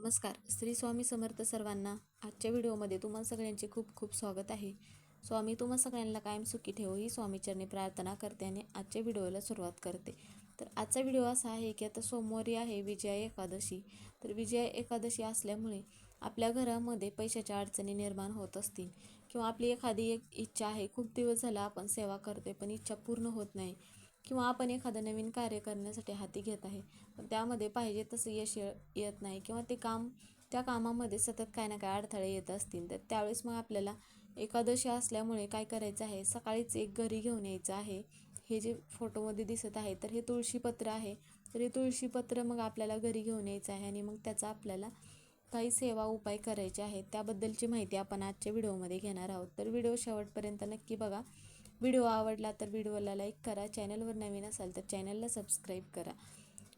नमस्कार. श्री स्वामी समर्थ सर्वांना आजच्या व्हिडिओमध्ये तुम्हा सगळ्यांचे खूप खूप स्वागत आहे. स्वामी तुम्हा सगळ्यांना कायम सुखी ठेवो ही स्वामीचरणी प्रार्थना करते आणि आजच्या व्हिडिओला सुरुवात करते. तर आजचा व्हिडिओ असा आहे की आता सोमवारी आहे विजया एकादशी. तर विजया एकादशी असल्यामुळे आपल्या घरामध्ये पैशाच्या अडचणी निर्माण होत असतील किंवा आपली एखादी एक इच्छा आहे खूप दिवस झाला आपण सेवा करतोय पण इच्छा पूर्ण होत नाही. किंवा आपण एखादं नवीन कार्य करण्यासाठी हाती घेत आहे पण त्यामध्ये पाहिजे तसं यश येत नाही किंवा ते काम त्या कामामध्ये सतत काय ना काय अडथळे येत असतील तर त्यावेळेस मग आपल्याला एकादशी असल्यामुळे काय करायचं आहे? सकाळीच एक घरी घेऊन यायचं आहे. हे जे फोटोमध्ये दिसत आहे तर हे तुळशीपत्र आहे. तर हे तुळशीपत्र मग आपल्याला घरी घेऊन यायचं आहे आणि मग त्याचा आपल्याला काही सेवा उपाय करायचे आहेत. त्याबद्दलची माहिती आपण आजच्या व्हिडिओमध्ये घेणार आहोत. तर व्हिडिओ शेवटपर्यंत नक्की बघा. व्हिडिओ आवडला तर व्हिडिओला लाईक करा. चॅनलवर नवीन असाल तर चॅनलला सबस्क्राईब करा.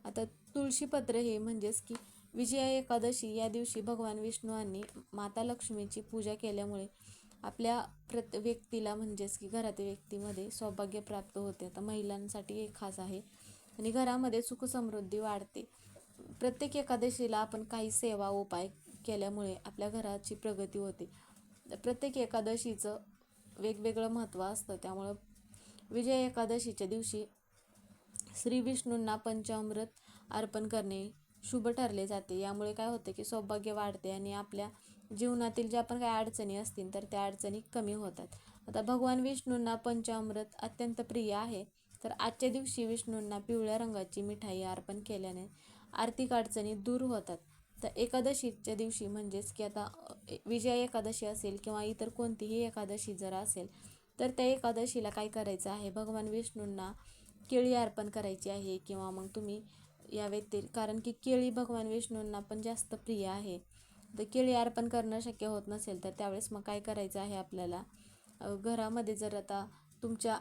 आता तुळशीपत्र हे म्हणजेच की विजया एकादशी या दिवशी भगवान विष्णूंनी माता लक्ष्मीची पूजा केल्यामुळे आपल्या प्रत व्यक्तीला म्हणजेच की घरातील व्यक्तीमध्ये सौभाग्य प्राप्त होते. आता महिलांसाठी हे खास आहे आणि घरामध्ये सुखसमृद्धी वाढते. प्रत्येक एकादशीला आपण काही सेवा उपाय केल्यामुळे आपल्या घराची प्रगती होते. प्रत्येक एकादशीचं वेगवेगळं महत्त्व असतं. त्यामुळं विजय एकादशीच्या दिवशी श्री विष्णूंना पंचामृत अर्पण करणे शुभ ठरले जाते. यामुळे काय होतं की सौभाग्य वाढते आणि आपल्या जीवनातील ज्या पण काही अडचणी असतील तर त्या अडचणी कमी होतात. आता भगवान विष्णूंना पंचामृत अत्यंत प्रिय आहे. तर आजच्या दिवशी विष्णूंना पिवळ्या रंगाची मिठाई अर्पण केल्याने आर्थिक अडचणी दूर होतात. तर एकादशीच्या दिवशी म्हणजेच की आता विजया एकादशी असेल किंवा इतर कोणतीही एकादशी जर असेल तर त्या एकादशीला काय करायचं आहे? भगवान विष्णूंना केळी अर्पण करायची आहे किंवा मग तुम्ही या व्यतिरिक्त कारण की केळी भगवान विष्णूंना पण जास्त प्रिय आहे. तर केळी अर्पण करणं शक्य होत नसेल तर त्यावेळेस मग काय करायचं आहे आपल्याला? घरामध्ये जर आता तुमच्या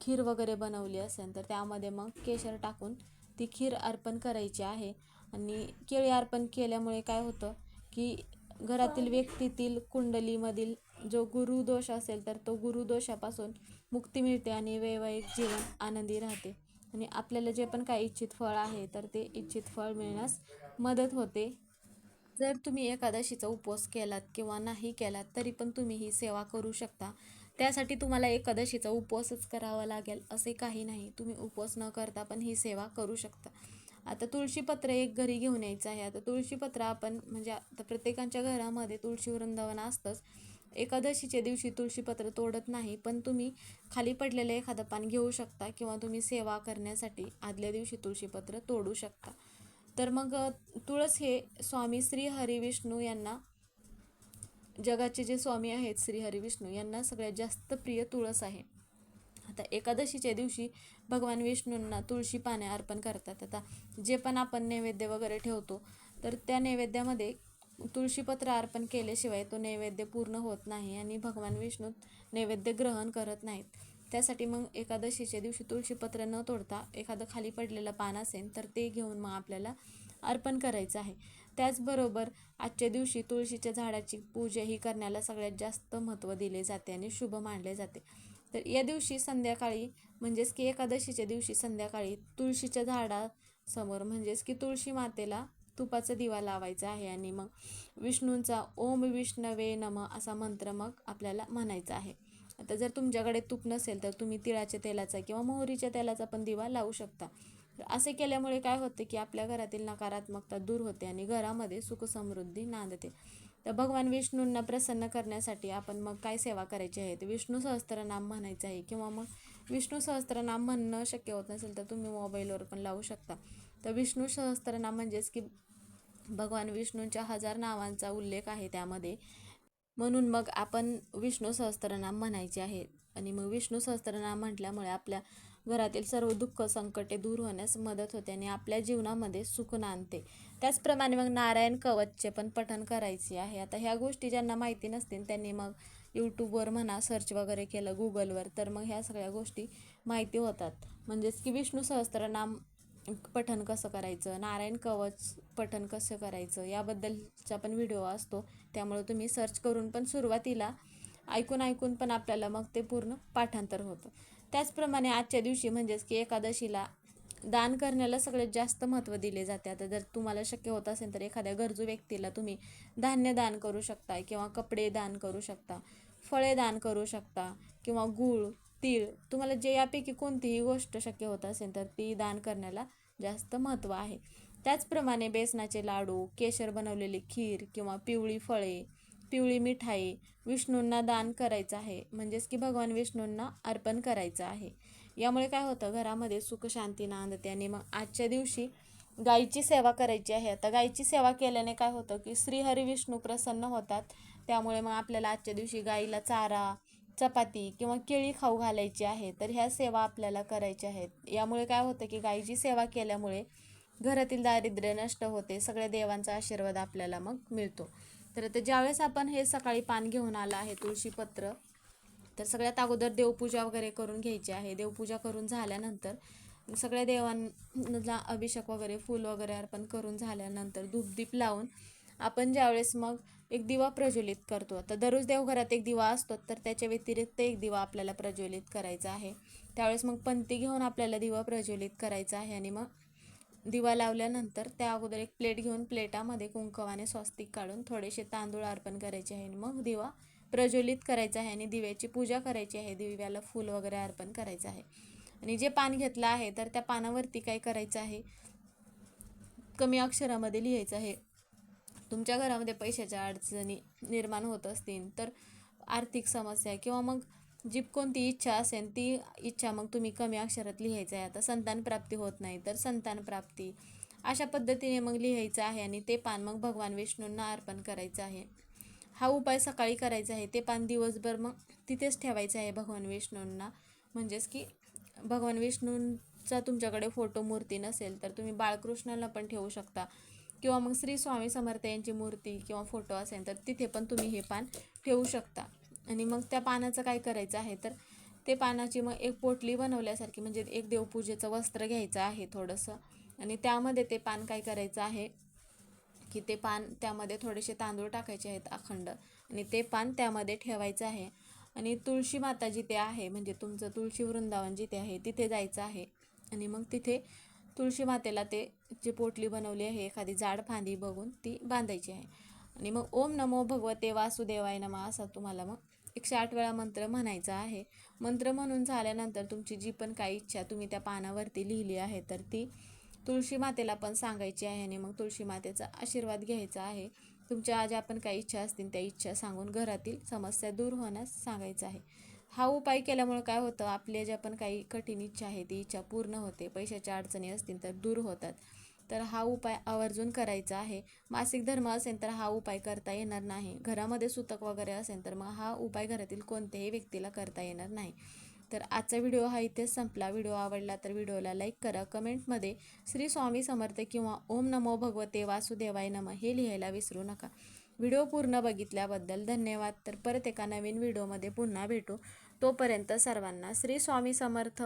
खीर वगैरे बनवली असेल तर त्यामध्ये मग केशर टाकून ती खीर अर्पण करायची आहे. आणि केळी अर्पण केल्यामुळे काय होतं की घरातील व्यक्तीतील कुंडलीमधील जो गुरुदोष असेल तर तो गुरुदोषापासून मुक्ती मिळते आणि वैवाहिक जीवन आनंदी राहते. आणि आपल्याला जे पण काही इच्छित फळ आहे तर ते इच्छित फळ मिळण्यास मदत होते. जर तुम्ही एकादशीचा उपवास केलात किंवा नाही केलात तरी पण तुम्ही ही सेवा करू शकता. त्यासाठी तुम्हाला एकादशीचा उपवासच करावा लागेल असे काही नाही. तुम्ही उपवास न करता पण ही सेवा करू शकता. आता तुळशीपत्र एक घरी घेऊन यायचं आहे. आता तुळशीपत्र आपण म्हणजे आता प्रत्येकांच्या घरामध्ये तुळशी वृंदावन असतंच. एकादशीच्या दिवशी तुळशीपत्र तोडत नाही पण तुम्ही खाली पडलेलं एखादं पान घेऊ शकता किंवा तुम्ही सेवा करण्यासाठी आदल्या दिवशी तुळशीपत्र तोडू शकता. तर मग तुळस हे स्वामी श्री हरिविष्णू यांना जगाचे जे स्वामी आहेत श्री हरिविष्णू यांना सगळ्यात जास्त प्रिय तुळस आहे. आता एकादशीच्या दिवशी भगवान विष्णूंना तुळशी पाने अर्पण करतात. आता जे पण आपण नैवेद्य वगैरे ठेवतो तर त्या नैवेद्यामध्ये तुळशीपत्र अर्पण केल्याशिवाय तो नैवेद्य पूर्ण होत नाही आणि भगवान विष्णू नैवेद्य ग्रहण करत नाहीत. त्यासाठी मग एकादशीच्या दिवशी तुळशीपत्र न तोडता एखादं खाली पडलेलं पान असेल तर ते घेऊन मग आपल्याला अर्पण करायचं आहे. त्याचबरोबर आजच्या दिवशी तुळशीच्या झाडाची पूजा ही करण्याला सगळ्यात जास्त महत्त्व दिले जाते आणि शुभ मानले जाते. तर या दिवशी संध्याकाळी म्हणजेच की एकादशीच्या दिवशी संध्याकाळी तुळशीच्या झाडासमोर म्हणजेच की तुळशी मातेला तुपाचा दिवा लावायचा आहे आणि मग विष्णूंचा ओम विष्णवे नम असा मंत्र मग आपल्याला म्हणायचा आहे. आता जर तुमच्याकडे तूप नसेल तर तुम्ही तिळाच्या तेलाचा किंवा मोहरीच्या तेलाचा पण दिवा लावू शकता. असे केल्यामुळे काय होते की आपल्या घरातील नकारात्मकता दूर होते आणि घरामध्ये सुखसमृद्धी नांदते. तर भगवान विष्णूंना प्रसन्न करण्यासाठी आपण मग काय सेवा करायची आहे? तर विष्णू सहस्त्रनाम म्हणायचं आहे किंवा मग विष्णू सहस्त्रनाम म्हणणं शक्य होत नसेल तर तुम्ही मोबाईलवर पण लावू शकता. तर विष्णू सहस्त्रनाम म्हणजेच की भगवान विष्णूंच्या हजार नावांचा उल्लेख आहे त्यामध्ये. म्हणून मग आपण विष्णू सहस्त्रनाम म्हणायचे आहे. आणि मग विष्णू सहस्त्रनाम म्हटल्यामुळे आपल्या घरातील सर्व दुःख संकटे दूर होण्यास मदत होते आणि आपल्या जीवनामध्ये सुख आणते त्याचप्रमाणे मग नारायण कवचचे पण पठण करायचे आहे. आता ह्या गोष्टी ज्यांना माहिती नसतील त्यांनी मग यूट्यूबवर म्हणा सर्च वगैरे केलं गुगलवर तर मग ह्या सगळ्या गोष्टी माहिती होतात. म्हणजेच की विष्णू सहस्त्रनाम पठण कसं करायचं नारायण कवच पठण कसं करायचं याबद्दलचा पण व्हिडिओ असतो. त्यामुळे तुम्ही सर्च करून पण सुरुवातीला ऐकून ऐकून पण आपल्याला मग ते पूर्ण पाठांतर होतं. त्याचप्रमाणे आजच्या दिवशी म्हणजेच की एकादशीला दान करण्याला सगळ्यात जास्त महत्त्व दिले जाते. आता जर तुम्हाला शक्य होत असेल तर एखाद्या गरजू व्यक्तीला तुम्ही धान्य दान करू शकता किंवा कपडे दान करू शकता फळे दान करू शकता किंवा गूळ तीळ तुम्हाला जे यापैकी कोणतीही गोष्ट शक्य होत असेल तर ती दान करण्याला जास्त महत्त्व आहे. त्याचप्रमाणे बेसनाचे लाडू केशर बनवलेली खीर किंवा पिवळी फळे पिवळी मिठाई विष्णूंना दान करायचं आहे. म्हणजेच की भगवान विष्णूंना अर्पण करायचं आहे. यामुळे काय होतं घरामध्ये सुख शांती नांदते आणि मग आजच्या दिवशी गाईची सेवा करायची आहे. आता गाईची सेवा केल्याने काय होतं की श्रीहरी विष्णू प्रसन्न होतात. त्यामुळे मग आपल्याला आजच्या दिवशी गाईला चारा चपाती किंवा केळी खाऊ घालायची आहे. तर ह्या सेवा आपल्याला करायच्या आहेत. यामुळे काय होतं की गाईची सेवा केल्यामुळे घरातील दारिद्र्य नष्ट होते. सगळ्या देवांचा आशीर्वाद आपल्याला मग मिळतो. तर आता ज्यावेळेस आपण हे सकाळी पान घेऊन आलं आहे तुळशीपत्र तर सगळ्यात अगोदर देवपूजा वगैरे करून घ्यायची आहे. देवपूजा करून झाल्यानंतर सगळ्या देवांना अभिषेक वगैरे फूल वगैरे अर्पण करून झाल्यानंतर धूपदीप लावून आपण ज्यावेळेस मग एक दिवा प्रज्वलित करतो. तर दररोज देवघरात एक दिवा असतो तर त्याच्या व्यतिरिक्त एक दिवा आपल्याला प्रज्वलित करायचा आहे. त्यावेळेस मग पंथी घेऊन आपल्याला दिवा प्रज्वलित करायचा आहे आणि मग दिवा लावल्यानंतर त्या अगोदर एक प्लेट घेऊन प्लेटामध्ये कुंकवाने स्वस्तिक काढून थोडेसे तांदूळ अर्पण करायचे आहे मग दिवा प्रज्वलित करायचा आहे आणि दिव्याची पूजा करायची आहे. दिव्याला फूल वगैरे अर्पण करायचं आहे. आणि जे पान घेतलं आहे तर त्या पानावरती काय करायचं आहे? कमी अक्षरामध्ये लिहायचं आहे. तुमच्या घरामध्ये पैशाच्या अडचणी निर्माण होत असतील तर आर्थिक समस्या किंवा मग जी कोणती इच्छा असेल ती इच्छा मग तुम्ही कमी अक्षरात लिहायचं आहे. आता संतान प्राप्ती होत नाही तर संतान प्राप्ती. अशा पद्धतीने मग लिहायचं आहे आणि ते पान मग भगवान विष्णूंना अर्पण करायचं आहे. हा उपाय सकाळी करायचा आहे ते पान दिवसभर मग तिथेच ठेवायचं आहे भगवान विष्णूंना. म्हणजेच की भगवान विष्णूंचा तुमच्याकडे फोटो मूर्ती नसेल तर तुम्ही बाळकृष्णाला पण ठेवू शकता. किंवा मग श्री स्वामी समर्थ यांची मूर्ती किंवा फोटो असेल तर तिथे पण तुम्ही हे पान ठेवू शकता. आणि मग त्या पानाचं काय करायचं आहे तर ते पानाची मग एक पोटली बनवल्यासारखी म्हणजे एक देवपूजेचं वस्त्र घ्यायचं आहे थोडंसं. आणि त्यामध्ये ते पान काय करायचं आहे की ते पान त्यामध्ये थोडेसे तांदूळ टाकायचे आहेत अखंड आणि ते पान त्यामध्ये ठेवायचं आहे. आणि तुळशी माता जिथे आहे म्हणजे तुमचं तुळशी वृंदावन जिथे आहे तिथे जायचं आहे. आणि मग तिथे तुळशी मातेला ते जी पोटली बनवली आहे एखादी जाड फांदी बघून ती बांधायची आहे. आणि मग ओम नमो भगवते वासुदेवाय नमा असा तुम्हाला मग एकशे आठ वेळा मंत्र म्हणायचा आहे. मंत्र म्हणून झाल्यानंतर तुमची जी पण काही इच्छा तुम्ही त्या पानावरती लिहिली आहे तर ती तुळशी मातेला पण सांगायची आहे आणि मग तुळशी मातेचा आशीर्वाद घ्यायचा आहे. तुमच्या ज्या पण काही इच्छा असतील त्या इच्छा सांगून घरातील समस्या दूर होण्यास सांगायचं आहे. हा उपाय केल्यामुळे काय होतं आपल्या ज्या पण काही कठीण इच्छा आहे ती इच्छा पूर्ण होते. पैशाच्या अडचणी असतील तर दूर होतात. तर हा उपाय आवर्जून करायचा आहे. मासिक धर्म असेल तर हा उपाय करता येणार नाही. घरामध्ये सुतक वगैरे असेल तर मग हा उपाय घरातील कोणत्याही व्यक्तीला करता येणार नाही. तर आजचा व्हिडिओ हा इथेच संपला. व्हिडिओ आवडला तर व्हिडिओला लाईक करा. कमेंटमध्ये श्री स्वामी समर्थ किंवा ओम नमो भगवते वासुदेवाय नम हे लिहायला विसरू नका. व्हिडिओ पूर्ण बघितल्याबद्दल धन्यवाद. तर परत एका नवीन व्हिडिओमध्ये पुन्हा भेटू. तोपर्यंत सर्वांना श्री स्वामी समर्थ.